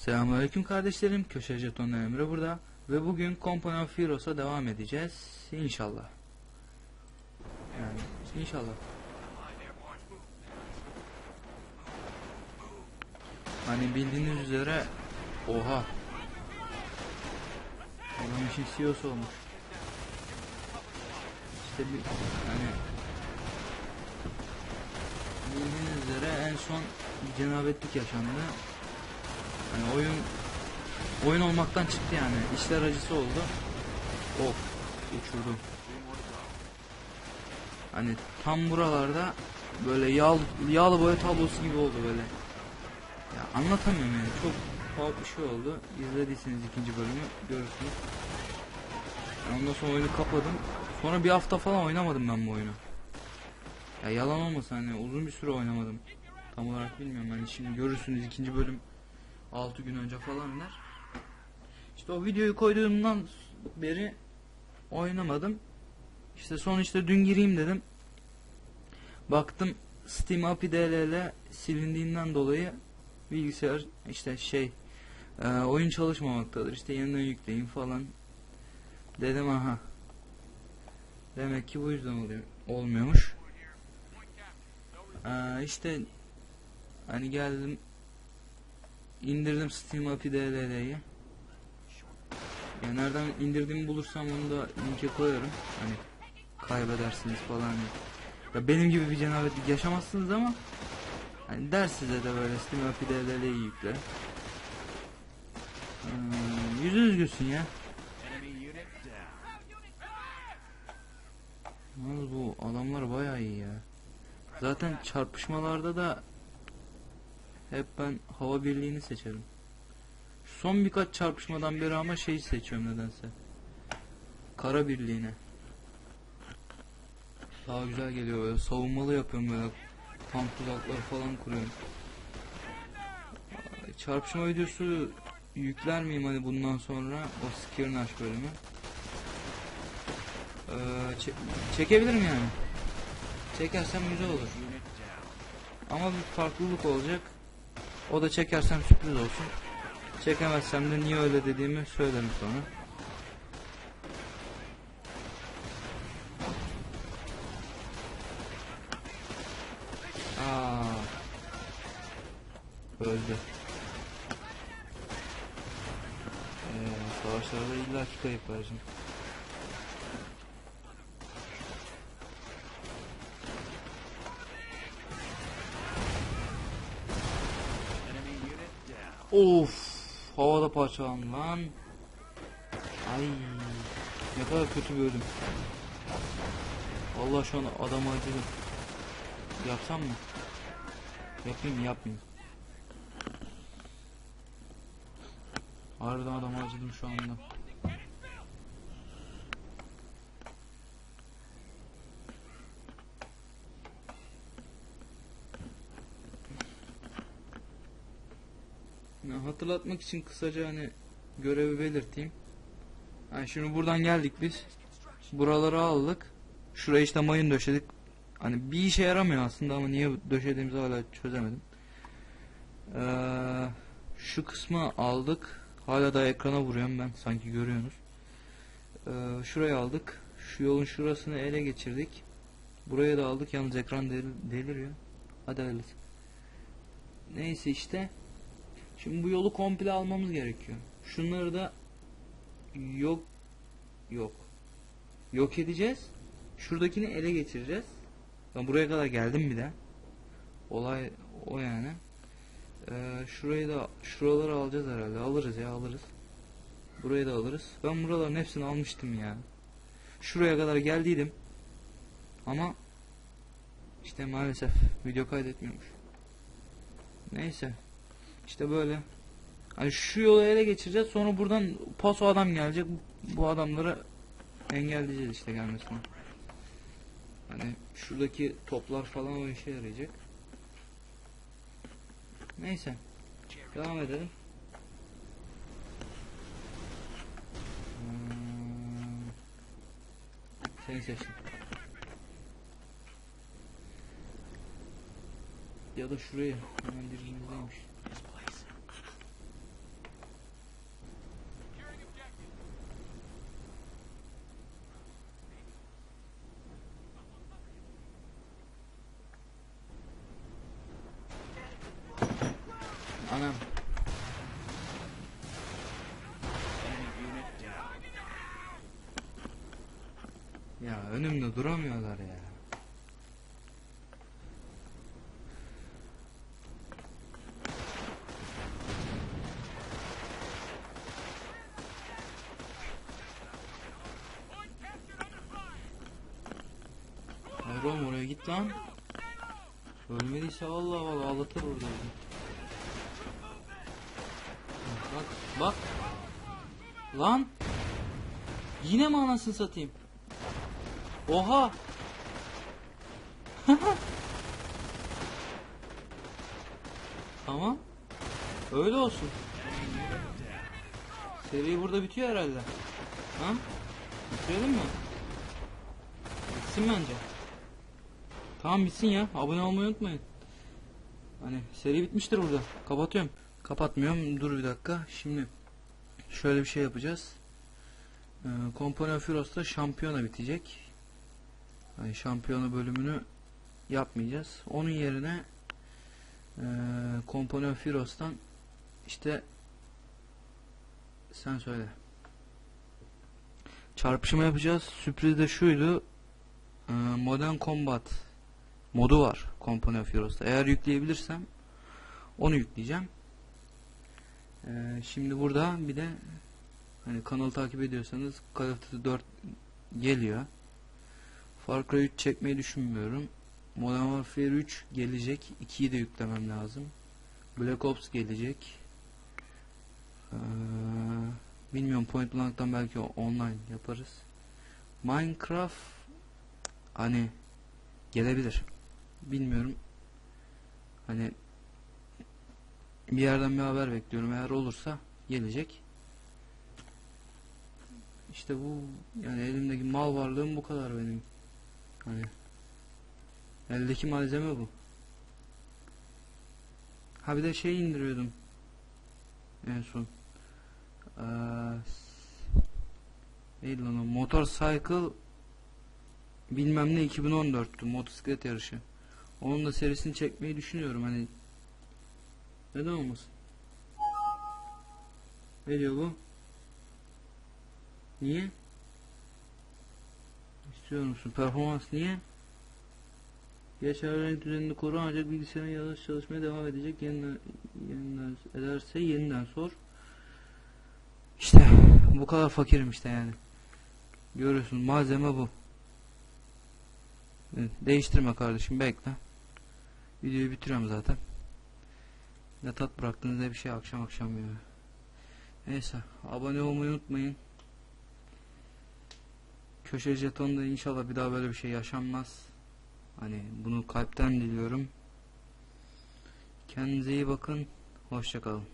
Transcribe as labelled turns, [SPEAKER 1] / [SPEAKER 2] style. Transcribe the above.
[SPEAKER 1] Selamünaleyküm kardeşlerim. Köşe Jeton'la Emre burada. Ve bugün Company of Heroes'a devam edeceğiz. İnşallah. Yani inşallah. Hani bildiğiniz üzere oha. Adam işin CEO'su olmuş. İşte bir hani bildiğiniz üzere en son cenabetlik yaşandı. Hani oyun oyun olmaktan çıktı yani. İşler acısı oldu. Of uçurdu. Hani tam buralarda böyle yağ, yağlı boya tablosu gibi oldu böyle. Ya anlatamıyorum yani. Çok tuhaf bir şey oldu. İzlediyseniz ikinci bölümü görürsünüz. Yani ondan sonra oyunu kapadım. Sonra bir hafta falan oynamadım ben bu oyunu. Ya yalan olmasın hani uzun bir süre oynamadım. Tam olarak bilmiyorum hani şimdi görürsünüz ikinci bölüm 6 gün önce falan der. İşte o videoyu koyduğumdan beri oynamadım. İşte son işte dün gireyim dedim. Baktım Steam API DLL silindiğinden dolayı bilgisayar işte şey e, oyun çalışmamaktadır. İşte yeniden yükleyin falan. Dedim aha. Demek ki bu yüzden oluyor. Olmuyormuş. E, işte hani geldim indirdim Steam API DLL'yi. Ya nereden indirdiğimi bulursam onu da linke koyarım. Hani kaybedersiniz falan. Ya benim gibi bir cenabetlik yaşamazsınız ama hani der size de böyle Steam API DLL'yi yükle. Hmm, yüzünüz gülsün ya. Yalnız bu adamlar bayağı iyi ya. Zaten çarpışmalarda da hep ben hava birliğini seçerim. Son birkaç çarpışmadan beri ama şeyi seçiyorum nedense. Kara birliğine. Daha güzel geliyor böyle savunmalı yapıyorum böyle. Tam tuzakları falan kuruyorum. Çarpışma videosu yükler miyim hani bundan sonra o Skirnash bölümü? Ee, çe- çekebilirim yani. Çekersem güzel olur. Ama bir farklılık olacak. O da çekersem sürpriz olsun. Çekemezsem de niye öyle dediğimi söylerim sonra. Aa. Öldü. Ee, savaşlarda illa ki kayıp vereceğim. Of, havada parçalandı lan. Ay, ne kadar kötü bir ölüm. Vallahi şu an adamı acıdım. Yapsam mı? Yapayım mı yapmayayım. Harbiden adamı acıdım şu anda. Ya hatırlatmak için kısaca hani görevi belirteyim. Yani şimdi buradan geldik biz. Buraları aldık. Şuraya işte mayın döşedik. Hani bir işe yaramıyor aslında ama niye döşediğimizi hala çözemedim. Ee, şu kısmı aldık. Hala da ekrana vuruyorum ben sanki görüyorsunuz. Ee, şurayı aldık. Şu yolun şurasını ele geçirdik. Buraya da aldık yalnız ekran del deliriyor. Hadi hayırlısı. Neyse işte. Şimdi bu yolu komple almamız gerekiyor. Şunları da yok yok. Yok edeceğiz. Şuradakini ele geçireceğiz. Ben buraya kadar geldim bir de. Olay o yani. Ee, şurayı da şuraları alacağız herhalde. Alırız ya alırız. Burayı da alırız. Ben buraların hepsini almıştım ya. Şuraya kadar geldiydim. Ama işte maalesef video kaydetmiyormuş. Neyse. İşte böyle. Hani şu yolu ele geçireceğiz. Sonra buradan paso adam gelecek. Bu adamları engelleyeceğiz işte gelmesini. Hani şuradaki toplar falan o işe yarayacak. Neyse. Devam edelim. Hmm. Seni seçtim. Ya da şurayı. Hemen dibimizdeymiş. Anam. Ya önümde duramıyorlar ya. Hayır oraya git lan. Ölmediyse vallahi vallahi ağlatır orada. Bak. Lan. Yine mi anasını satayım? Oha. tamam. Öyle olsun. Seri burada bitiyor herhalde. Ha? Bitirelim mi? Bitsin bence. Tamam bitsin ya. Abone olmayı unutmayın. Hani seri bitmiştir burada. Kapatıyorum. Kapatmıyorum. Dur bir dakika. Şimdi şöyle bir şey yapacağız. Ee, Company of Heroes'ta şampiyona bitecek. Yani şampiyona bölümünü yapmayacağız. Onun yerine ee, Company of Heroes'tan işte sen söyle. Çarpışma yapacağız. Sürpriz de şuydu. Ee, Modern Combat modu var Company of Heroes'ta. Eğer yükleyebilirsem onu yükleyeceğim. Ee, şimdi burada bir de hani kanalı takip ediyorsanız Call of Duty 4 geliyor. Far Cry 3 çekmeyi düşünmüyorum. Modern Warfare 3 gelecek. 2'yi de yüklemem lazım. Black Ops gelecek. Ee, bilmiyorum Point Blank'tan belki online yaparız. Minecraft hani gelebilir. Bilmiyorum. Hani bir yerden bir haber bekliyorum. Eğer olursa gelecek. İşte bu yani elimdeki mal varlığım bu kadar benim. Hani eldeki malzeme bu. Ha bir de şey indiriyordum. En son. Ee, neydi lan o? Motorcycle bilmem ne 2014'tü motosiklet yarışı. Onun da serisini çekmeyi düşünüyorum hani. Neden olmasın? Ne diyor bu? Niye? İstiyor musun? Performans niye? Geçer renk düzenini koru ancak bilgisayarın yavaş çalışmaya devam edecek. Yeniden, yeniden ederse yeniden sor. İşte bu kadar fakirim işte yani. Görüyorsun malzeme bu. Değiştirme kardeşim bekle. Videoyu bitiriyorum zaten. Ne tat bıraktınız ne bir şey akşam akşam ya. Neyse abone olmayı unutmayın. Köşe jetonda inşallah bir daha böyle bir şey yaşanmaz. Hani bunu kalpten diliyorum. Kendinize iyi bakın. Hoşçakalın.